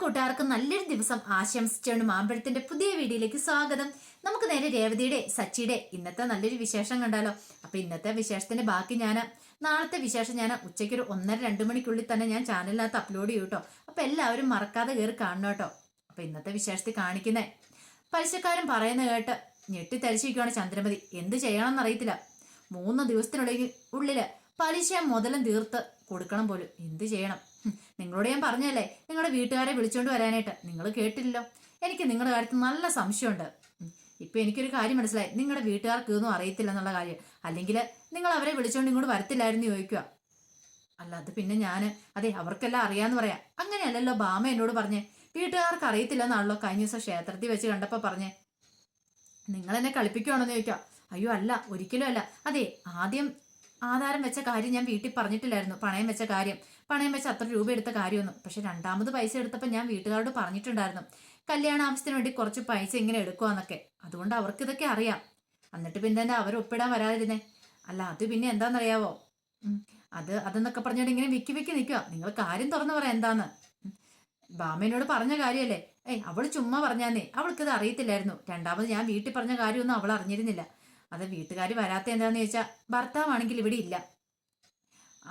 കൂട്ടുകാർക്ക് നല്ലൊരു ദിവസം ആശംസിച്ചുകൊണ്ട് മാമ്പഴത്തിന്റെ പുതിയ വീഡിയോയിലേക്ക് സ്വാഗതം. നമുക്ക് നേരെ രേവതിയുടെ സച്ചിയുടെ ഇന്നത്തെ നല്ലൊരു വിശേഷം കണ്ടാലോ? അപ്പൊ ഇന്നത്തെ വിശേഷത്തിന്റെ ബാക്കി ഞാൻ നാളത്തെ വിശേഷം ഞാൻ ഉച്ചയ്ക്ക് ഒരു ഒന്നര രണ്ട് മണിക്കുള്ളിൽ തന്നെ ഞാൻ ചാനലിനകത്ത് അപ്ലോഡ് ചെയ്യും കേട്ടോ. അപ്പൊ എല്ലാവരും മറക്കാതെ കയറി കാണണം കേട്ടോ. അപ്പൊ ഇന്നത്തെ വിശേഷത്തിൽ കാണിക്കുന്നേ. പലിശക്കാരൻ പറയുന്ന കേട്ട് ഞെട്ടിത്തരിച്ചിരിക്കുകയാണ് ചന്ദ്രമതി. എന്ത് ചെയ്യണമെന്ന് അറിയത്തില്ല. മൂന്ന് ദിവസത്തിനുള്ളിൽ ഉള്ളിൽ പലിശ മുതലും തീർത്ത് കൊടുക്കണം പോലും. എന്ത് ചെയ്യണം? നിങ്ങളോട് ഞാൻ പറഞ്ഞല്ലേ നിങ്ങളുടെ വീട്ടുകാരെ വിളിച്ചോണ്ട് വരാനായിട്ട്. നിങ്ങൾ കേട്ടില്ലല്ലോ? എനിക്ക് നിങ്ങളുടെ കാര്യത്തിൽ നല്ല സംശയമുണ്ട്. ഇപ്പൊ എനിക്കൊരു കാര്യം മനസ്സിലായി. നിങ്ങളുടെ വീട്ടുകാർക്ക് ഒന്നും അറിയത്തില്ല എന്നുള്ള കാര്യം. അല്ലെങ്കിൽ നിങ്ങൾ അവരെ വിളിച്ചോണ്ട് ഇങ്ങോട്ട് വരത്തില്ലായിരുന്നു ചോദിക്കുക. അല്ല അത് പിന്നെ ഞാൻ അതെ അവർക്കെല്ലാം അറിയാന്ന് പറയാം. അങ്ങനെയല്ലല്ലോ ബാമ എന്നോട് പറഞ്ഞേ. വീട്ടുകാർക്ക് അറിയത്തില്ലെന്നാണല്ലോ കഴിഞ്ഞ ദിവസം ക്ഷേത്രത്തിൽ വെച്ച് കണ്ടപ്പോ പറഞ്ഞേ. നിങ്ങൾ എന്നെ കളിപ്പിക്കുവാണെന്ന് ചോദിക്കാം അയ്യോ അല്ല ഒരിക്കലും അല്ല. അതെ ആദ്യം ആധാരം വെച്ച കാര്യം ഞാൻ വീട്ടിൽ പറഞ്ഞിട്ടില്ലായിരുന്നു. പണയം വെച്ച കാര്യം. പണയം വെച്ച അത്ര രൂപ എടുത്ത കാര്യമൊന്നും. പക്ഷെ രണ്ടാമത് പൈസ എടുത്തപ്പോൾ ഞാൻ വീട്ടുകാരോട് പറഞ്ഞിട്ടുണ്ടായിരുന്നു. കല്യാണ ആവശ്യത്തിന് വേണ്ടി കുറച്ച് പൈസ ഇങ്ങനെ എടുക്കുവാന്നൊക്കെ. അതുകൊണ്ട് അവർക്ക് ഇതൊക്കെ അറിയാം. എന്നിട്ട് പിന്നെ എന്താ അവർ ഒപ്പിടാൻ വരാതിരുന്നേ? അല്ല അത് പിന്നെ എന്താണെന്നറിയാവോ അത് അതെന്നൊക്കെ പറഞ്ഞോണ്ട് ഇങ്ങനെ വിക്കി വിക്കി നിൽക്കുക നിങ്ങൾ കാര്യം തുറന്നു പറയാം എന്താന്ന്. ബാമേനോട് പറഞ്ഞ കാര്യമല്ലേ? ഏയ് അവൾ ചുമ്മാ പറഞ്ഞാന്നേ. അവൾക്കിത് അറിയത്തില്ലായിരുന്നു. രണ്ടാമത് ഞാൻ വീട്ടിൽ പറഞ്ഞ കാര്യമൊന്നും അവൾ അറിഞ്ഞിരുന്നില്ല. അത് വീട്ടുകാർ വരാത്ത എന്താന്ന് ചോദിച്ചാൽ ഭർത്താവാണെങ്കിൽ ഇവിടെ ഇല്ല.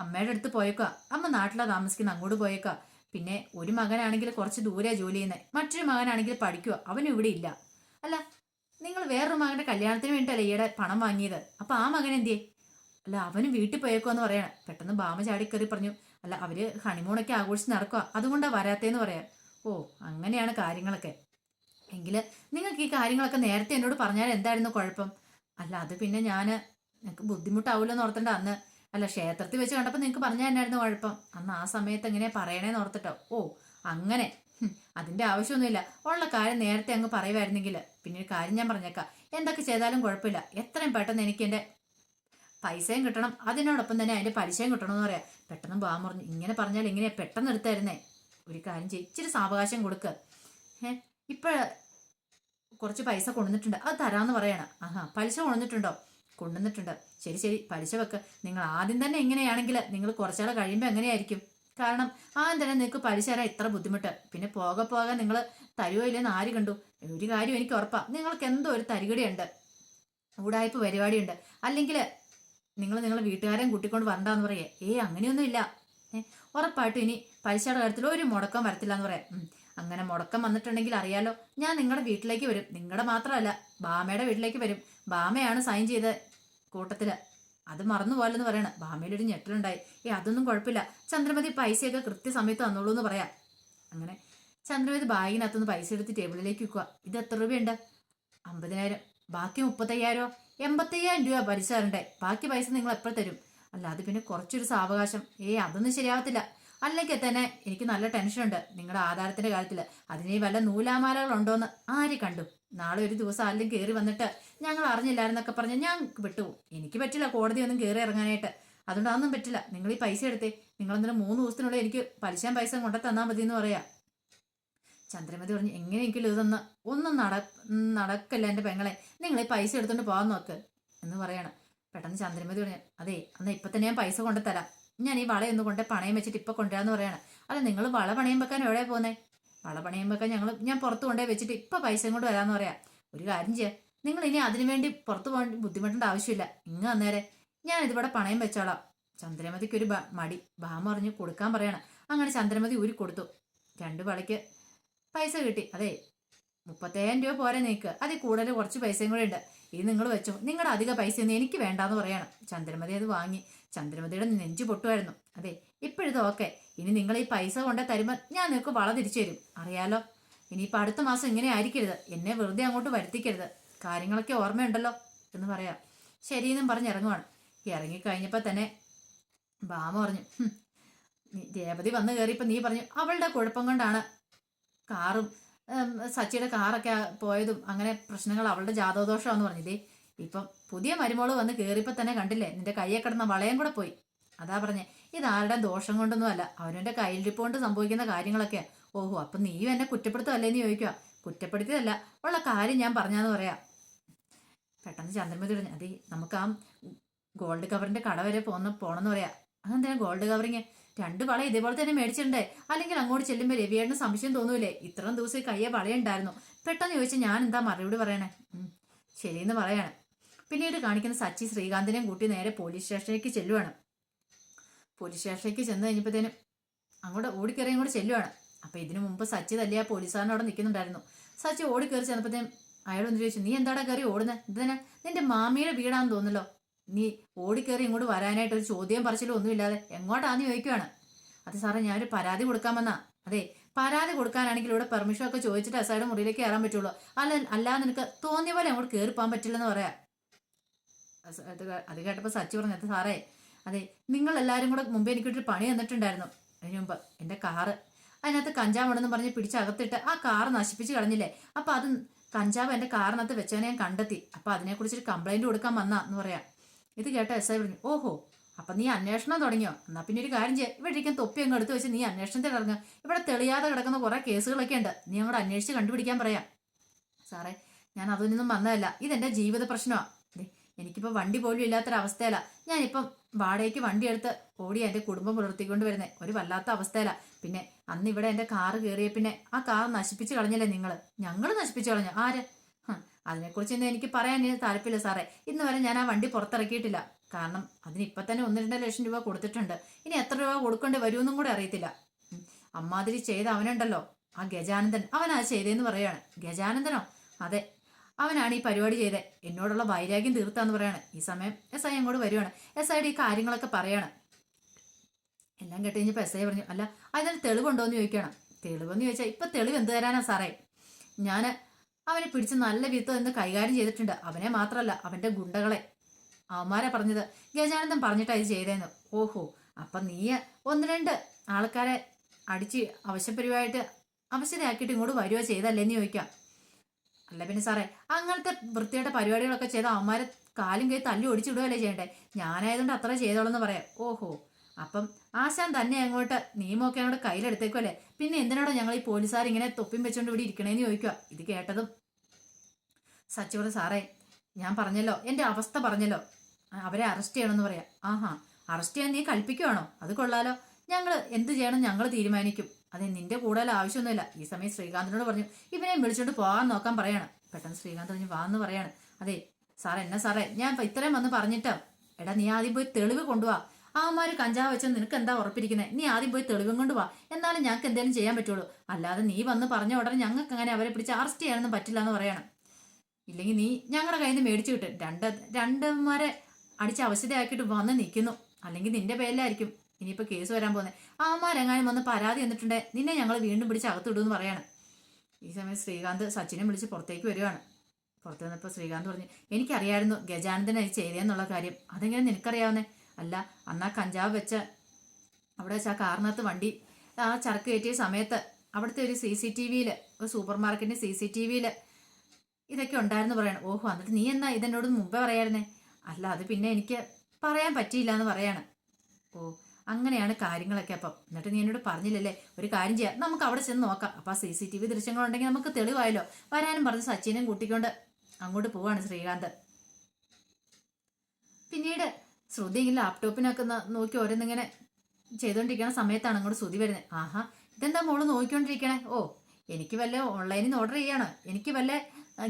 അമ്മയുടെ അടുത്ത് പോയേക്കാ അമ്മ നാട്ടിലാ താമസിക്കുന്ന അങ്ങോട്ട് പോയേക്കാ പിന്നെ ഒരു മകനാണെങ്കിൽ കുറച്ച് ദൂരെ ജോലി ചെയ്യുന്നത് മറ്റൊരു മകനാണെങ്കിൽ പഠിക്കുക അവനും ഇവിടെ ഇല്ല. അല്ല നിങ്ങൾ വേറൊരു മകന്റെ കല്യാണത്തിന് വേണ്ടിയിട്ടല്ലേ ഈയിടെ പണം വാങ്ങിയത്? അപ്പൊ ആ മകൻ എന്തിയേ? അല്ല അവനും വീട്ടിൽ പോയേക്കുമെന്ന് പറയണം. പെട്ടെന്ന് ബാമ ചാടി കയറി പറഞ്ഞു. അല്ല അവർ ഹണിമൂണൊക്കെ ആഘോഷിച്ച് നടക്കുക അതുകൊണ്ടാ വരാത്തേന്ന് പറയാം ഓ അങ്ങനെയാണ് കാര്യങ്ങളൊക്കെ. എങ്കിൽ നിങ്ങൾക്ക് ഈ കാര്യങ്ങളൊക്കെ നേരത്തെ എന്നോട് പറഞ്ഞാൽ എന്തായിരുന്നു കുഴപ്പം? അല്ല അത് പിന്നെ ഞാൻ നിങ്ങൾക്ക് ബുദ്ധിമുട്ടാവില്ലെന്ന് ഓർത്തണ്ട അന്ന് അല്ല ക്ഷേത്രത്തിൽ വെച്ച് കണ്ടപ്പോൾ നിങ്ങൾക്ക് പറഞ്ഞാൽ എന്നായിരുന്നു കുഴപ്പം. അന്ന് ആ സമയത്ത് എങ്ങനെ പറയണേന്ന് ഓർത്തിട്ടോ. ഓ അങ്ങനെ. അതിന്റെ ആവശ്യമൊന്നുമില്ല. ഉള്ള കാര്യം നേരത്തെ അങ്ങ് പറയുമായിരുന്നെങ്കിൽ പിന്നെ ഒരു കാര്യം ഞാൻ പറഞ്ഞേക്കാം. എന്തൊക്കെ ചെയ്താലും കുഴപ്പമില്ല. എത്രയും പെട്ടെന്ന് എനിക്ക് എന്റെ പൈസയും കിട്ടണം. അതിനോടൊപ്പം തന്നെ അതിന്റെ പലിശയും കിട്ടണമെന്ന് പറയാം. പെട്ടെന്ന് പോകാൻ പറഞ്ഞു ഇങ്ങനെ പറഞ്ഞാൽ ഇങ്ങനെ പെട്ടെന്ന് എടുത്തായിരുന്നേ? ഒരു കാര്യം ചെയ്യ്. ഇച്ചിരി സാവകാശം കൊടുക്ക്. ഏഹ് ഇപ്പോഴ കുറച്ച് പൈസ കൊണ്ടുവന്നിട്ടുണ്ട്. അത് തരാമെന്ന് പറയണം. ആഹാ പലിശ കൊണ്ടുവന്നിട്ടുണ്ടോ? കൊണ്ടുവന്നിട്ടുണ്ട്. ശരി ശരി പലിശ വെക്ക്. നിങ്ങൾ ആദ്യം തന്നെ എങ്ങനെയാണെങ്കിൽ നിങ്ങൾ കുറച്ചാൾ കഴിയുമ്പോൾ എങ്ങനെയായിരിക്കും? കാരണം ആദ്യം തന്നെ നിങ്ങൾക്ക് പലിശ തരാൻ ഇത്ര ബുദ്ധിമുട്ട്. പിന്നെ പോകെ പോകെ നിങ്ങൾ തരുവോ ഇല്ലെന്ന് ആര് കണ്ടു? ഒരു കാര്യം എനിക്ക് ഉറപ്പാണ് നിങ്ങൾക്ക് എന്തോ ഒരു തരികടിയുണ്ട്. ഊടായ്പ പരിപാടിയുണ്ട്. അല്ലെങ്കിൽ നിങ്ങൾ നിങ്ങളെ വീട്ടുകാരെയും കൂട്ടിക്കൊണ്ട് വരണ്ടെന്ന് പറയേ. ഏ അങ്ങനെയൊന്നും ഇല്ല ഏ ഉറപ്പായിട്ടും ഇനി പലിശയുടെ കാര്യത്തിൽ ഒരു മുടക്കം വരത്തില്ല എന്ന് പറയാം. അങ്ങനെ മുടക്കം വന്നിട്ടുണ്ടെങ്കിൽ അറിയാലോ. ഞാൻ നിങ്ങളുടെ വീട്ടിലേക്ക് വരും. നിങ്ങളുടെ മാത്രമല്ല ബാമയുടെ വീട്ടിലേക്ക് വരും. ബാമയാണ് സൈൻ ചെയ്ത കൂട്ടത്തിൽ. അത് മറന്നു പോലെന്ന് പറയണ. ബാമയിലൊരു ഞെട്ടലുണ്ടായി. ഏ അതൊന്നും കുഴപ്പമില്ല. ചന്ദ്രമതി പൈസയൊക്കെ കൃത്യസമയത്ത് തന്നോളൂ എന്ന് പറയാം. അങ്ങനെ ചന്ദ്രമതി ബാഗിനകത്തുനിന്ന് പൈസ എടുത്ത് ടേബിളിലേക്ക് വെക്കുക ഇത് എത്ര രൂപയുണ്ട്? അമ്പതിനായിരം. ബാക്കി മുപ്പത്തയ്യായിരോ? എൺപത്തയ്യായിരം രൂപ പലിശ തരണ്ടേ ബാക്കി പൈസ നിങ്ങൾ എപ്പോൾ തരും. അല്ല അത് പിന്നെ കുറച്ചൊരു സാവകാശം. ഏ അതൊന്നും ശരിയാവത്തില്ല. അല്ലെങ്കിൽ തന്നെ എനിക്ക് നല്ല ടെൻഷനുണ്ട് നിങ്ങളുടെ ആധാരത്തിന്റെ കാര്യത്തിൽ അതിന് വല്ല നൂലാമാലകളുണ്ടോന്ന് ആര് കണ്ടു? നാളെ ഒരു ദിവസം ആരെങ്കിലും കയറി വന്നിട്ട് ഞങ്ങൾ അറിഞ്ഞില്ലായിരുന്നൊക്കെ പറഞ്ഞ് ഞാൻ വിട്ടുപോകും എനിക്ക് പറ്റില്ല കോടതി ഒന്നും കയറി ഇറങ്ങാനായിട്ട്. അതുകൊണ്ട് അതൊന്നും പറ്റില്ല. നിങ്ങൾ ഈ പൈസ എടുത്തേ. നിങ്ങൾ എന്നിട്ട് മൂന്ന് ദിവസത്തിനുള്ളിൽ എനിക്ക് പലിശ പൈസ കൊണ്ടു തന്നാൽ മതി എന്ന് പറയാം. ചന്ദ്രമതി പറഞ്ഞു എങ്ങനെയെങ്കിലും ഇതൊന്ന് ഒന്നും നട നടക്കല്ല എന്റെ പെങ്ങളെ. നിങ്ങൾ ഈ പൈസ എടുത്തുകൊണ്ട് പോകാൻ നോക്ക്. എന്ന് പറയാണ്. പെട്ടെന്ന് ചന്ദ്രമതി പറഞ്ഞു അതെ എന്നാൽ ഇപ്പം തന്നെ ഞാൻ പൈസ കൊണ്ടു തരാം. ഞാൻ ഈ വളയൊന്ന് കൊണ്ട് പണയം വെച്ചിട്ട് ഇപ്പൊ കൊണ്ടുവരാന്ന് പറയാണ്. അല്ല നിങ്ങൾ വള പണയം വെക്കാൻ എവിടെ പോകുന്നേ വള പണയം വെക്കാൻ ഞങ്ങൾ ഞാൻ പുറത്ത് കൊണ്ടേ വെച്ചിട്ട് ഇപ്പൊ പൈസ കൊണ്ട് വരാന്ന് പറയാം. ഒരു കാര്യം ചെയ്യാം. നിങ്ങൾ ഇനി അതിനു വേണ്ടി പുറത്ത് പോകാൻ ബുദ്ധിമുട്ടേണ്ട ആവശ്യമില്ല. ഇങ്ങ് അന്നേരെ ഞാൻ ഇതിവിടെ പണയം വെച്ചോളാം. ചന്ദ്രമതിക്ക് ഒരു മടി. ഭാമ പറഞ്ഞ് കൊടുക്കാൻ പറയണം. അങ്ങനെ ചന്ദ്രമതി ഊരി കൊടുത്തു. രണ്ട് വളയ്ക്ക് പൈസ കിട്ടി. അതെ മുപ്പത്തേഴായിരം രൂപ പോരെ നീക്ക്. അതിൽ കൂടുതൽ കുറച്ച് പൈസയും കൂടെ ഉണ്ട്. ഇത് നിങ്ങൾ വെച്ചോ. നിങ്ങളുടെ അധിക പൈസ ഒന്നും എനിക്ക് വേണ്ടാന്ന് പറയണം. ചന്ദ്രമതി അത് വാങ്ങി. ചന്ദ്രമതിയുടെ നെഞ്ചു പൊട്ടുമായിരുന്നു. അതെ ഇപ്പോഴിത് ഓക്കെ ഇനി നിങ്ങൾ ഈ പൈസ കൊണ്ടേ തരുമ്പോൾ ഞാൻ നിങ്ങൾക്ക് വള തിരിച്ചു തരും. അറിയാലോ? ഇനിയിപ്പോൾ അടുത്ത മാസം ഇങ്ങനെ ആയിരിക്കരുത്. എന്നെ വെറുതെ അങ്ങോട്ട് വരുത്തിക്കരുത്. കാര്യങ്ങളൊക്കെ ഓർമ്മയുണ്ടല്ലോ എന്ന് പറയാം. ശരിയെന്നും പറഞ്ഞ് ഇറങ്ങുവാണ്. ഇറങ്ങിക്കഴിഞ്ഞപ്പോൾ തന്നെ ബാമ പറഞ്ഞു രേവതി വന്ന് കയറിയപ്പോൾ നീ പറഞ്ഞു അവളുടെ കുഴപ്പം കൊണ്ടാണ് കാറും സച്ചിയുടെ കാറൊക്കെ പോയതും അങ്ങനെ പ്രശ്നങ്ങൾ അവളുടെ ജാതോദോഷമാണെന്ന് പറഞ്ഞില്ലേ? ഇപ്പം പുതിയ മരുമോൾ വന്ന് കയറിയപ്പോൾ തന്നെ കണ്ടില്ലേ? നിന്റെ കയ്യെ കിടന്ന വളയം കൂടെ പോയി. അതാ പറഞ്ഞേ ഇത് ആരുടെ ദോഷം കൊണ്ടൊന്നും അല്ല. അവനവന്റെ കയ്യിലിരിപ്പ് കൊണ്ട് സംഭവിക്കുന്ന കാര്യങ്ങളൊക്കെ. ഓഹോ അപ്പം നീയും എന്നെ കുറ്റപ്പെടുത്തുമല്ലേന്ന് ചോദിക്കുക കുറ്റപ്പെടുത്തിയതല്ല ഉള്ള കാര്യം ഞാൻ പറഞ്ഞാന്ന് പറയാം. പെട്ടെന്ന് ചന്ദ്രമതി പറഞ്ഞു അതെ നമുക്ക് ആ ഗോൾഡ് കവറിന്റെ കട വരെ പോകുന്ന പോണെന്ന് പറയാം. അതെന്തിനാ ഗോൾഡ് കവറിങ്? രണ്ട് വള ഇതേപോലെ തന്നെ മേടിച്ചിട്ടുണ്ട്. അല്ലെങ്കിൽ അങ്ങോട്ട് ചെല്ലുമ്പോൾ രവിയേട്ടന് സംശയം തോന്നൂലേ? ഇത്രയും ദിവസം കയ്യെ വളയുണ്ടായിരുന്നു. പെട്ടെന്ന് ചോദിച്ചാൽ ഞാൻ എന്താ മറുപടി പറയണേ? ശരിയെന്ന് പറയാണ്. പിന്നീട് കാണിക്കുന്ന സച്ചി ശ്രീകാന്തിനെയും കൂട്ടി നേരെ പോലീസ് സ്റ്റേഷനിലേക്ക് ചെല്ലുവാണ്. പോലീസ് സ്റ്റേഷനിലേക്ക് ചെന്ന് കഴിഞ്ഞപ്പോഴത്തേനും അങ്ങോട്ട് ഓടിക്കയറി അങ്ങോട്ട് ചെല്ലുവാണ്. അപ്പൊ ഇതിനു മുമ്പ് സച്ചി തല്ലിയ പോലീസുകാരൻ അവിടെ നിൽക്കുന്നുണ്ടായിരുന്നു. സച്ചി ഓടിക്കയറി ചെന്നപ്പോഴത്തേനും അയാൾ ഒന്ന് ചോദിച്ചു നീ എന്താടാ കയറി ഓടുന്നത് ഇതിനെ നിന്റെ മാമിയുടെ വീടാന്ന് തോന്നല്ലോ നീ ഓടിക്കയറി ഇങ്ങോട്ട് വരാനായിട്ട് ഒരു ചോദ്യം പറച്ചിലും ഒന്നുമില്ലാതെ എങ്ങോട്ടാന്ന് ചോദിക്കുവാണ്. അത് സാറേ ഞാനൊരു പരാതി കൊടുക്കാൻ വന്നാ അതെ പരാതി കൊടുക്കാനാണെങ്കിൽ ഇവിടെ പെർമിഷൻ ഒക്കെ ചോദിച്ചിട്ട് അസൈഡ് മുറിയിലേക്ക് കയറാൻ പറ്റുള്ളൂ. അല്ല അല്ലാതെ നിനക്ക് തോന്നിയ പോലെ അങ്ങോട്ട് കയറി പോകാൻ പറ്റില്ലെന്ന് പറയാം. അത് കേട്ടപ്പോൾ സച്ചി പറഞ്ഞു അത് സാറേ അതെ നിങ്ങൾ എല്ലാവരും കൂടെ മുമ്പ് എനിക്കൊരു പണി തന്നിട്ടുണ്ടായിരുന്നു അതിന് മുമ്പ്. എന്റെ കാറ്. അതിനകത്ത് കഞ്ചാവ് ഉണ്ടെന്ന് പറഞ്ഞ് പിടിച്ചകത്തിട്ട് ആ കാറ് നശിപ്പിച്ച് കളഞ്ഞില്ലേ? അപ്പം അത് കഞ്ചാവ് എന്റെ കാറിനകത്ത് വെച്ചവനെ ഞാൻ കണ്ടെത്തി. അപ്പം അതിനെക്കുറിച്ചൊരു കംപ്ലൈന്റ് കൊടുക്കാൻ വന്നാ എന്ന് പറയാം. ഇത് കേട്ട എസ് ഐ പറഞ്ഞു ഓഹോ അപ്പൊ നീ അന്വേഷണം തുടങ്ങിയോ? എന്നാ പിന്നെ ഒരു കാര്യം ചെയ്യാം. ഇവിടെ ഇരിക്കാൻ തൊപ്പി അങ്ങ് എടുത്തു വെച്ച് നീ അന്വേഷണത്തിൽ ഇറങ്ങുക ഇവിടെ തെളിയാതെ കിടക്കുന്ന കുറേ കേസുകളൊക്കെ ഉണ്ട്. നീ അങ്ങോട്ട് അന്വേഷിച്ച് കണ്ടുപിടിക്കാൻ പറയാം. സാറേ ഞാൻ അതൊന്നും വന്നതല്ല. ഇതെന്റെ ജീവിത പ്രശ്നമാണ് എനിക്കിപ്പോൾ വണ്ടി പോലും ഇല്ലാത്തൊരവസ്ഥയല്ല. ഞാനിപ്പം വാടകയ്ക്ക് വണ്ടി എടുത്ത് ഓടി എന്റെ കുടുംബം പുലർത്തിക്കൊണ്ട് വരുന്നത് ഒരു വല്ലാത്ത അവസ്ഥയല്ല. പിന്നെ അന്ന് ഇവിടെ എന്റെ കാറ് കയറിയ പിന്നെ ആ കാർ നശിപ്പിച്ച് കളഞ്ഞല്ലേ നിങ്ങൾ ഞങ്ങൾ നശിപ്പിച്ച് കളഞ്ഞു? ആര്? അതിനെക്കുറിച്ചൊന്നും എനിക്ക് പറയാൻ താല്പര്യമില്ല സാറേ. ഇന്ന് വരെ ഞാൻ ആ വണ്ടി പുറത്തിറക്കിയിട്ടില്ല. കാരണം അതിന് ഇപ്പം തന്നെ ഒന്ന് രണ്ട് ലക്ഷം രൂപ കൊടുത്തിട്ടുണ്ട്. ഇനി എത്ര രൂപ കൊടുക്കേണ്ടി വരുമെന്നും കൂടെ അറിയത്തില്ല. അമ്മാതിരി ചെയ്ത അവനുണ്ടല്ലോ ആ ഗജാനന്ദൻ. അവനാ ചെയ്തതെന്ന് പറയാണ് ഗജാനന്ദനോ? അതെ. അവനാണ് ഈ പരിപാടി ചെയ്തത് എന്നോടുള്ള വൈരാഗ്യം തീർത്താന്ന് പറയാണ് ഈ സമയം എസ് ഐ അങ്ങോട്ട് വരുവാണ്. എസ് ഐയുടെ ഈ കാര്യങ്ങളൊക്കെ പറയാണ്. എല്ലാം കേട്ട് കഴിഞ്ഞപ്പോൾ എസ് ഐ പറഞ്ഞു അല്ല അതിന് തെളിവുണ്ടോ എന്ന് ചോദിക്കണം തെളിവെന്ന് ചോദിച്ചാൽ ഇപ്പൊ തെളിവ് എന്ത് തരാനാ സാറേ? ഞാൻ അവനെ പിടിച്ച് നല്ല വിധം എന്ന് കൈകാര്യം ചെയ്തിട്ടുണ്ട്. അവനെ മാത്രമല്ല അവന്റെ ഗുണ്ടകളെ. അവന്മാരെ പറഞ്ഞത്. ഗജാനന്ദൻ പറഞ്ഞിട്ട് ഇത് ചെയ്തേന്ന്. ഓഹോ അപ്പൊ നീ ഒന്ന് രണ്ട് ആൾക്കാരെ അടിച്ച് അവശപ്പരിവായിട്ട് അവശതയാക്കിയിട്ട് ഇങ്ങോട്ട് വരുവോ ചെയ്തല്ലേന്ന് ചോദിക്കാം. അല്ല പിന്നെ സാറേ അങ്ങനത്തെ വൃത്തിയുടെ പരിപാടികളൊക്കെ ചെയ്ത അവന്മാരെ കാലും കൈ തല്ലി ഒടിച്ചിടുകയല്ലേ ചെയ്യണ്ടേ? ഞാനായതുകൊണ്ട് അത്ര ചെയ്തോളെന്ന് പറയാം. ഓഹോ അപ്പം ആശാൻ തന്നെ അങ്ങോട്ട് നിയമമൊക്കെ അങ്ങോട്ട് കയ്യിലെടുത്തേക്കുമല്ലേ പിന്നെ എന്തിനാണോ ഞങ്ങൾ ഈ പോലീസുകാർ ഇങ്ങനെ തൊപ്പിയും വെച്ചോണ്ട് ഇവിടെ ഇരിക്കണേന്ന് ചോദിക്കുക? ഇത് കേട്ടതും. സച്ചി സാറേ ഞാൻ പറഞ്ഞല്ലോ എന്റെ അവസ്ഥ പറഞ്ഞല്ലോ. അവരെ അറസ്റ്റ് ചെയ്യണമെന്ന് പറയാം. ആഹാ അറസ്റ്റ് ചെയ്യാൻ നീ കൽപ്പിക്കുവാണോ? അത് കൊള്ളാലോ. ഞങ്ങൾ എന്ത് ചെയ്യണം ഞങ്ങൾ തീരുമാനിക്കും. അതെ നിന്റെ കൂടുതൽ ആവശ്യമൊന്നുമില്ല. ഈ സമയം ശ്രീകാന്തിനോട് പറഞ്ഞു ഇവനെ വിളിച്ചോണ്ട് പോകാൻ നോക്കാൻ പറയാണ്. പെട്ടെന്ന് ശ്രീകാന്ത് പറഞ്ഞു വാന്ന് പറയാണ്. അതെ സാറേ എന്നാ സാറേ ഞാൻ ഇത്രയും വന്ന് പറഞ്ഞിട്ടോ. എടാ നീ ആദ്യം പോയി തെളിവ് കൊണ്ടുപോവാ ആമാര് കഞ്ചാവ് വെച്ചാൽ നിനക്ക് എന്താ ഉറപ്പിരിക്കുന്നത് നീ ആദ്യം പോയി തെളിവും കൊണ്ട് വാ. എന്നാലും ഞങ്ങൾക്ക് എന്തെങ്കിലും ചെയ്യാൻ പറ്റുള്ളൂ. അല്ലാതെ നീ വന്ന് പറഞ്ഞ ഉടനെ ഞങ്ങൾക്ക് അങ്ങനെ അവരെ പിടിച്ച് അറസ്റ്റ് ചെയ്യാനൊന്നും പറ്റില്ല എന്ന് പറയണം. ഇല്ലെങ്കിൽ നീ ഞങ്ങളുടെ കയ്യിൽ നിന്ന് മേടിച്ചു കിട്ടും രണ്ട് രണ്ടന്മാരെ അടിച്ച് അവശതയാക്കിയിട്ട് വന്ന് നിൽക്കുന്നു അല്ലെങ്കിൽ നിന്റെ പേരിലായിരിക്കും ഇനിയിപ്പോൾ കേസ് വരാൻ പോകുന്നത് ആമാരെങ്ങാനും വന്ന് പരാതി എന്നിട്ടുണ്ടെ നിന്നെ ഞങ്ങൾ വീണ്ടും പിടിച്ച് അകത്തിടുമെന്ന് പറയണം. ഈ സമയം ശ്രീകാന്ത് സച്ചിനെ വിളിച്ച് പുറത്തേക്ക് വരുവാണ് പുറത്ത് വന്നപ്പോൾ ശ്രീകാന്ത് പറഞ്ഞു എനിക്കറിയായിരുന്നു ഗജാനന്ദൻ അത് ചെയ്തതെന്നുള്ള കാര്യം. അതെങ്ങനെ നിനക്കറിയാവുന്നേ? അല്ല അന്നാ കഞ്ചാവ് വെച്ച അവിടെ വെച്ച് ആ കാറിനകത്ത് വണ്ടി ആ ചരക്ക് കയറ്റിയ സമയത്ത് അവിടുത്തെ ഒരു സി സി ടി വിയിൽ ഒരു സൂപ്പർ മാർക്കറ്റിന്റെ സി സി ടി വിയിൽ ഇതൊക്കെ ഉണ്ടായിരുന്നു പറയണം. ഓഹോ എന്നിട്ട് നീ എന്നാ ഇതെന്നോട് മുമ്പേ പറയായിരുന്നേ? അല്ല അത് പിന്നെ എനിക്ക് പറയാൻ പറ്റിയില്ല എന്ന് പറയാണ്. ഓ അങ്ങനെയാണ് കാര്യങ്ങളൊക്കെ അപ്പം. എന്നിട്ട് നീ എന്നോട് പറഞ്ഞില്ലല്ലേ? ഒരു കാര്യം ചെയ്യാം. നമുക്ക് അവിടെ ചെന്ന് നോക്കാം. അപ്പം ആ സി സി ടി വി ദൃശ്യങ്ങളുണ്ടെങ്കിൽ നമുക്ക് തെളിവായല്ലോ. വരാനും പറഞ്ഞ് സച്ചിനെയും കൂട്ടിക്കൊണ്ട് അങ്ങോട്ട് പോവാണ് ശ്രീകാന്ത്. പിന്നീട് ശ്രുതി ഈ ലാപ്ടോപ്പിനൊക്കെ നോക്കി ഓരോന്നിങ്ങനെ ചെയ്തോണ്ടിരിക്കണ സമയത്താണ് അങ്ങോട്ട് ശ്രുതി വരുന്നത് ആഹാ ഇതെന്താ മോൾ നോക്കിക്കൊണ്ടിരിക്കണേ? ഓ എനിക്ക് വല്ല ഓൺലൈനിൽ നിന്ന് ഓർഡർ ചെയ്യണോ. എനിക്ക് വല്ല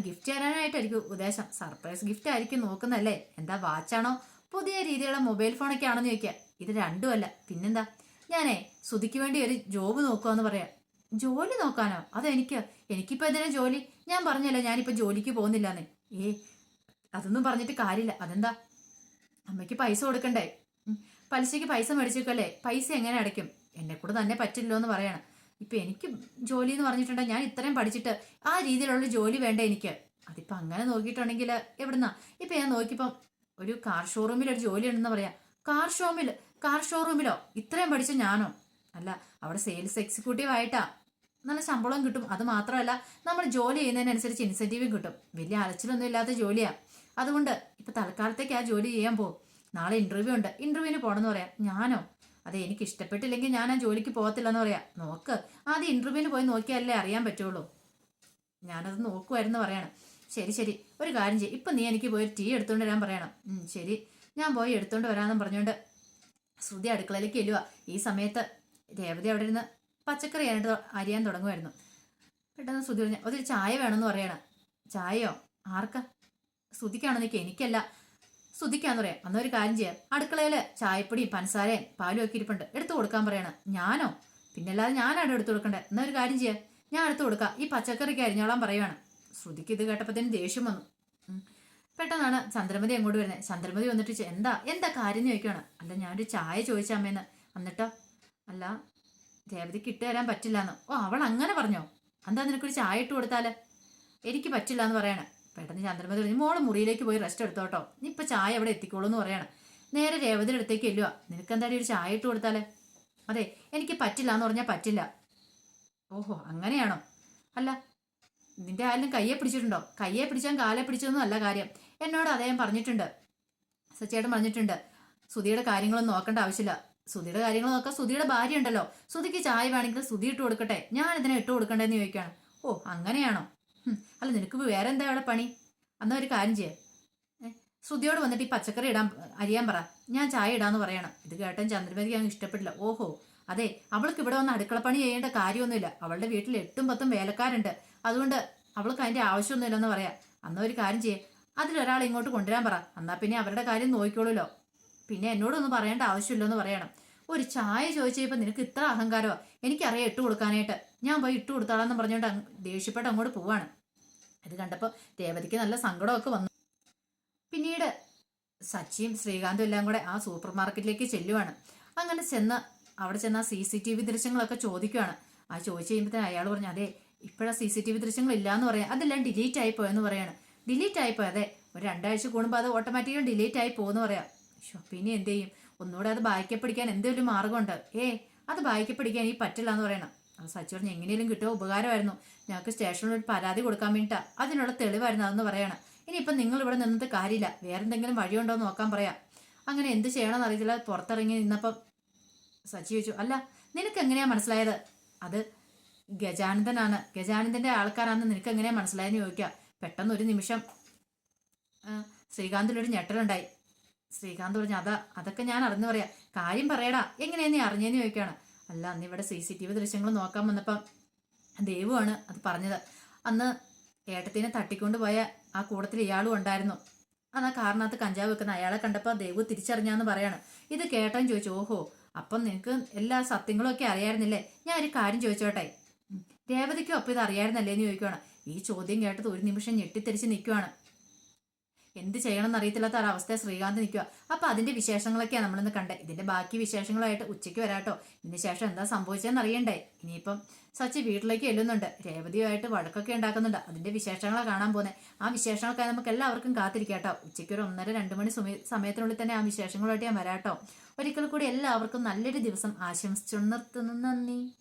ഗിഫ്റ്റ് തരാനായിട്ടായിരിക്കും ഉദ്ദേശം. സർപ്രൈസ് ഗിഫ്റ്റ് ആയിരിക്കും നോക്കുന്നല്ലേ? എന്താ വാച്ചാണോ? പുതിയ രീതിയിലുള്ള മൊബൈൽ ഫോണൊക്കെ ആണെന്ന് ചോദിക്കുക ഇത് രണ്ടുമല്ല പിന്നെന്താ? ഞാനേ ശ്രുതിക്ക് വേണ്ടി ഒരു ജോബ് നോക്കുവാന്ന് പറയാം. ജോലി നോക്കാനോ? അതോ എനിക്ക് എനിക്കിപ്പോ എന്തിനാ ജോലി? ഞാൻ പറഞ്ഞല്ലോ ഞാനിപ്പോ ജോലിക്ക് പോകുന്നില്ലാന്ന്. ഏ അതൊന്നും പറഞ്ഞിട്ട് കാര്യമില്ല. അതെന്താ? അമ്മയ്ക്ക് പൈസ കൊടുക്കണ്ടേ? പലിശയ്ക്ക് പൈസ മേടിച്ചേക്കല്ലേ പൈസ എങ്ങനെ അടയ്ക്കും? എന്നെ കൂടെ തന്നെ പറ്റില്ലോ എന്ന് പറയണം. ഇപ്പൊ എനിക്ക് ജോലി എന്ന് പറഞ്ഞിട്ടുണ്ടെങ്കിൽ ഞാൻ ഇത്രയും പഠിച്ചിട്ട് ആ രീതിയിലുള്ള ജോലി വേണ്ട എനിക്ക്? അതിപ്പോ അങ്ങനെ നോക്കിയിട്ടുണ്ടെങ്കിൽ എവിടുന്നാ? ഇപ്പൊ ഞാൻ നോക്കിയപ്പം ഒരു കാർ ഷോറൂമിൽ ഒരു ജോലി ഉണ്ടെന്ന് പറയാം. കാർ ഷോമിൽ കാർ ഷോറൂമിലോ ഇത്രയും പഠിച്ച ഞാനോ? അല്ല അവിടെ സെയിൽസ് എക്സിക്യൂട്ടീവ് ആയിട്ടാ. നല്ല ശമ്പളം കിട്ടും. അത് മാത്രമല്ല നമ്മൾ ജോലി ചെയ്യുന്നതിനനുസരിച്ച് ഇൻസെന്റീവും കിട്ടും. വലിയ അലച്ചിലൊന്നും ഇല്ലാത്ത ജോലിയാ. അതുകൊണ്ട് ഇപ്പൊ തൽക്കാലത്തേക്ക് ആ ജോലി ചെയ്യാൻ പോകും നാളെ ഇന്റർവ്യൂ ഉണ്ട്. ഇന്റർവ്യൂവിന് പോകണമെന്ന് പറയാം. ഞാനോ? അതെ എനിക്ക് ഇഷ്ടപ്പെട്ടില്ലെങ്കിൽ ഞാൻ ആ ജോലിക്ക് പോകത്തില്ലെന്ന് പറയാം. നോക്ക് ആദ്യം ഇന്റർവ്യൂവിന് പോയി നോക്കിയാലേ അറിയാൻ പറ്റുള്ളൂ. ഞാനത് നോക്കുമായിരുന്നു പറയണം. ശരി ശരി. ഒരു കാര്യം ചെയ്യും. ഇപ്പൊ നീ എനിക്ക് പോയി ടീ എടുത്തുകൊണ്ട് വരാൻ പറയണം. ശരി. ഞാൻ പോയി എടുത്തുകൊണ്ട് വരാമെന്നും പറഞ്ഞുകൊണ്ട് ശ്രുതി അടുക്കളയിലേക്ക് എല്ലുവ ഈ സമയത്ത് രേവതി അവിടെ ഇരുന്ന് പച്ചക്കറി ആയിട്ട് അരിയാൻ തുടങ്ങുമായിരുന്നു പെട്ടെന്ന് ശ്രുതി പറഞ്ഞു അതൊരു ചായ വേണമെന്ന് പറയണം. ചായയോ? ആർക്കാ? ശ്രുതിക്കാണോ നിൽക്കുക എനിക്കല്ല. ശ്രുതിക്കാന്ന് പറയാം. അന്നൊരു കാര്യം ചെയ്യാം. അടുക്കളയിൽ ചായപ്പൊടിയും പഞ്ചസാരയും പാലും ഒക്കെ ഇരിപ്പുണ്ട്. എടുത്തു കൊടുക്കാൻ പറയണം. ഞാനോ? പിന്നല്ലാതെ ഞാനാണ് എടുത്തു കൊടുക്കണ്ടേ? എന്നാ ഒരു കാര്യം ചെയ്യാം. ഞാൻ എടുത്തു കൊടുക്കാം. ഈ പച്ചക്കറിക്ക് അരിഞ്ഞോളാൻ പറയുവാണ്. ശ്രുതിക്ക് ഇത് കേട്ടപ്പോഴത്തേനും ദേഷ്യം വന്നു. പെട്ടെന്നാണ് ചന്ദ്രമതി അങ്ങോട്ട് വരുന്നത് ചന്ദ്രമതി വന്നിട്ട് എന്താ? എന്താ കാര്യം ചോദിക്കുകയാണ് അല്ല ഞാനൊരു ചായ ചോദിച്ചമ്മേന്ന് എന്നിട്ടോ? അല്ല ദേവതയ്ക്ക് ഇട്ട് തരാൻ പറ്റില്ല എന്ന് ഓ അവൾ അങ്ങനെ പറഞ്ഞോ? എന്താ നിനക്കൊരു ചായ ഇട്ട് കൊടുത്താൽ? എനിക്ക് പറ്റില്ല എന്ന് പറയണേ. പെട്ടെന്ന് ചന്ദ്രമതി പറഞ്ഞു മോൾ മുറിയിലേക്ക് പോയി റെസ്റ്റ് എടുത്തോട്ടോ നീ ഇപ്പൊ ചായ അവിടെ എത്തിക്കോളൂ എന്ന് പറയണം. നേരെ രേവതിയുടെ അടുത്തേക്ക് ചെല്ലുക നിനക്ക് എന്തായാലും ഒരു ചായ ഇട്ട് കൊടുത്താലേ? അതെ എനിക്ക് പറ്റില്ല എന്ന് പറഞ്ഞാൽ പറ്റില്ല. ഓഹോ അങ്ങനെയാണോ? അല്ല നിന്റെ ആരും കയ്യെ പിടിച്ചിട്ടുണ്ടോ? കയ്യെ പിടിച്ചാൽ കാലെ പിടിച്ചതൊന്നും അല്ല കാര്യം. എന്നോട് അദ്ദേഹം പറഞ്ഞിട്ടുണ്ട്. സച്ചേട്ടൻ പറഞ്ഞിട്ടുണ്ട് സുധിയുടെ കാര്യങ്ങളൊന്നും നോക്കേണ്ട ആവശ്യമില്ല. സുധിയുടെ കാര്യങ്ങൾ നോക്കാം സുധിയുടെ ഭാര്യ ഉണ്ടല്ലോ സുധിക്ക് ചായ വേണമെങ്കിൽ സുധി ഇട്ട് കൊടുക്കട്ടെ. ഞാൻ ഇതിനെ ഇട്ട് കൊടുക്കണ്ടേന്ന് ചോദിക്കുകയാണ് ഓ അങ്ങനെയാണോ? അല്ല നിനക്ക് വേറെ എന്താ അവിടെ പണി? അന്നാ ഒരു കാര്യം ചെയ്യാം. ശ്രുതിയോട് വന്നിട്ട് ഈ പച്ചക്കറി ഇടാൻ അരിയാൻ പറ. ഞാൻ ചായ ഇടാന്ന് പറയണം. ഇത് കേട്ടാൻ ചന്ദ്രമതിക്ക് അങ്ങ് ഇഷ്ടപ്പെട്ടില്ല. ഓഹോ അതെ അവൾക്ക് ഇവിടെ വന്ന് അടുക്കള പണി ചെയ്യേണ്ട കാര്യമൊന്നുമില്ല. അവളുടെ വീട്ടിൽ എട്ടും പത്തും വേലക്കാരുണ്ട്. അതുകൊണ്ട് അവൾക്ക് അതിന്റെ ആവശ്യമൊന്നുമില്ലെന്ന് പറയാം. അന്നാ ഒരു കാര്യം ചെയ്യേ. അതിലൊരാൾ ഇങ്ങോട്ട് കൊണ്ടുവരാൻ പറ. എന്നാ പിന്നെ അവരുടെ കാര്യം നോക്കിക്കോളൂല്ലോ പിന്നെ എന്നോടൊന്നും പറയേണ്ട ആവശ്യമില്ലെന്ന് പറയണം. ഒരു ചായ ചോദിച്ചപ്പോൾ നിനക്ക് ഇത്ര അഹങ്കാരമോ? എനിക്കറിയാം ഇട്ട് കൊടുക്കാനായിട്ട്. ഞാൻ പോയി ഇട്ട് കൊടുത്താളെന്ന് പറഞ്ഞുകൊണ്ട് ദേഷ്യപ്പെട്ട് അങ്ങോട്ട് പോവാണ്. അത് കണ്ടപ്പോൾ രേവതിക്ക് നല്ല സങ്കടമൊക്കെ വന്നു. പിന്നീട് സച്ചിയും ശ്രീകാന്തും എല്ലാം കൂടെ ആ സൂപ്പർ മാർക്കറ്റിലേക്ക് ചെല്ലുവാണ്. അങ്ങനെ ചെന്ന് അവിടെ ചെന്ന് സി സി ടി വി ദൃശ്യങ്ങളൊക്കെ ചോദിക്കുവാണ്. ആ ചോദിച്ചു കഴിയുമ്പോഴത്തേന് അയാൾ പറഞ്ഞു അതെ ഇപ്പോഴാ സി സി ടി വി ദൃശ്യങ്ങൾ ഇല്ലാന്ന് പറയാം. അതെല്ലാം ഡിലീറ്റ് ആയി പോയെന്ന് പറയാണ്. ഡിലീറ്റ് ആയി പോയതെ ഒരു രണ്ടാഴ്ച കൂടുമ്പോൾ അത് ഓട്ടോമാറ്റിക്കലി ഡിലീറ്റ് ആയി പോകുമെന്ന് പറയാം. പിന്നെ എന്ത് ചെയ്യും? ഒന്നുകൂടെ അത് ബായ്ക്കപ്പിടിക്കാൻ എന്തെങ്കിലും മാർഗമുണ്ട്. ഏ അത് ബായ്ക്കപ്പിടിക്കാൻ ഈ പറ്റില്ല എന്ന് പറയണം. അത് സച്ചി പറഞ്ഞു എങ്ങനെയും കിട്ടുമോ ഉപകാരമായിരുന്നു. ഞങ്ങൾക്ക് സ്റ്റേഷനിൽ ഒരു പരാതി കൊടുക്കാൻ വേണ്ടിയിട്ടാണ് അതിനുള്ള തെളിവായിരുന്നു അതെന്ന് പറയണം. ഇനിയിപ്പം നിങ്ങൾ ഇവിടെ നിന്നിട്ട് കാര്യമില്ല. വേറെ എന്തെങ്കിലും വഴിയുണ്ടോ എന്ന് നോക്കാൻ പറയാം. അങ്ങനെ എന്ത് ചെയ്യണമെന്ന് അറിയത്തില്ല. പുറത്തിറങ്ങി നിന്നപ്പം സച്ചി ചോദിച്ചു അല്ല നിനക്ക് എങ്ങനെയാ മനസ്സിലായത്? അത് ഗജാനന്ദനാണ്. ഗജാനന്ദന്റെ ആൾക്കാരാണെന്ന് നിനക്ക് എങ്ങനെയാ മനസ്സിലായെന്ന് ചോദിക്കുക പെട്ടെന്ന് ഒരു നിമിഷം ശ്രീകാന്തിലൊരു ഞെട്ടലുണ്ടായി. ശ്രീകാന്ത് പറഞ്ഞു അതാ അതൊക്കെ ഞാൻ അറിഞ്ഞു പറയാം. കാര്യം പറയടാ എങ്ങനെയാ നീ അറിഞ്ഞേന്ന് ചോദിക്കുകയാണ്. അല്ല അന്ന് ഇവിടെ സി സി ടി വി ദൃശ്യങ്ങൾ നോക്കാൻ വന്നപ്പം ദേവുവാണ് അത് പറഞ്ഞത്. അന്ന് ഏട്ടത്തിനെ തട്ടിക്കൊണ്ട് പോയ ആ കൂടത്തിൽ ഇയാളും ഉണ്ടായിരുന്നു. അന്ന് ആ കാറിനകത്ത് കഞ്ചാവ് വെക്കുന്ന അയാളെ കണ്ടപ്പോൾ ദേവു തിരിച്ചറിഞ്ഞാന്ന് പറയാണ്. ഇത് കേട്ടാൻ ചോദിച്ചു ഓഹോ അപ്പം നിനക്ക് എല്ലാ സത്യങ്ങളും ഒക്കെ അറിയായിരുന്നില്ലേ? ഞാൻ ഒരു കാര്യം ചോദിച്ചോട്ടെ. രേവതിക്കും അപ്പം ഇത് അറിയായിരുന്നല്ലേ എന്ന് ചോദിക്കുവാണ്. ഈ ചോദ്യം കേട്ടത് ഒരു നിമിഷം ഞെട്ടിത്തിരിച്ച് നിൽക്കുവാണ് എന്ത് ചെയ്യണമെന്ന് അറിയത്തില്ലാത്ത ഒരവസ്ഥ ശ്രീകാന്ത് നിൽക്കുക. അപ്പൊ അതിന്റെ വിശേഷങ്ങളൊക്കെയാണ് നമ്മളിന്ന് കണ്ടത്. ഇതിന്റെ ബാക്കി വിശേഷങ്ങളായിട്ട് ഉച്ചയ്ക്ക് വരാട്ടോ. ഇതിന് ശേഷം എന്താ സംഭവിച്ചതെന്ന് അറിയണ്ടേ? ഇനിയിപ്പം സച്ചി വീട്ടിലേക്ക് എല്ലുന്നുണ്ട് രേവതിയുമായിട്ട് വഴക്കൊക്കെ ഉണ്ടാക്കുന്നുണ്ട്. അതിന്റെ വിശേഷങ്ങളാണ് കാണാൻ പോകുന്നത് ആ വിശേഷങ്ങളൊക്കെ നമുക്ക് എല്ലാവർക്കും കാത്തിരിക്കാട്ടോ ഉച്ചയ്ക്ക് ഒരു ഒന്നര രണ്ട് മണി സമയ സമയത്തിനുള്ളിൽ തന്നെ ആ വിശേഷങ്ങളായിട്ട് ഞാൻ വരാട്ടോ. ഒരിക്കൽ കൂടി എല്ലാവർക്കും നല്ലൊരു ദിവസം ആശംസിച്ചു നിർത്തുന്നു നന്ദി.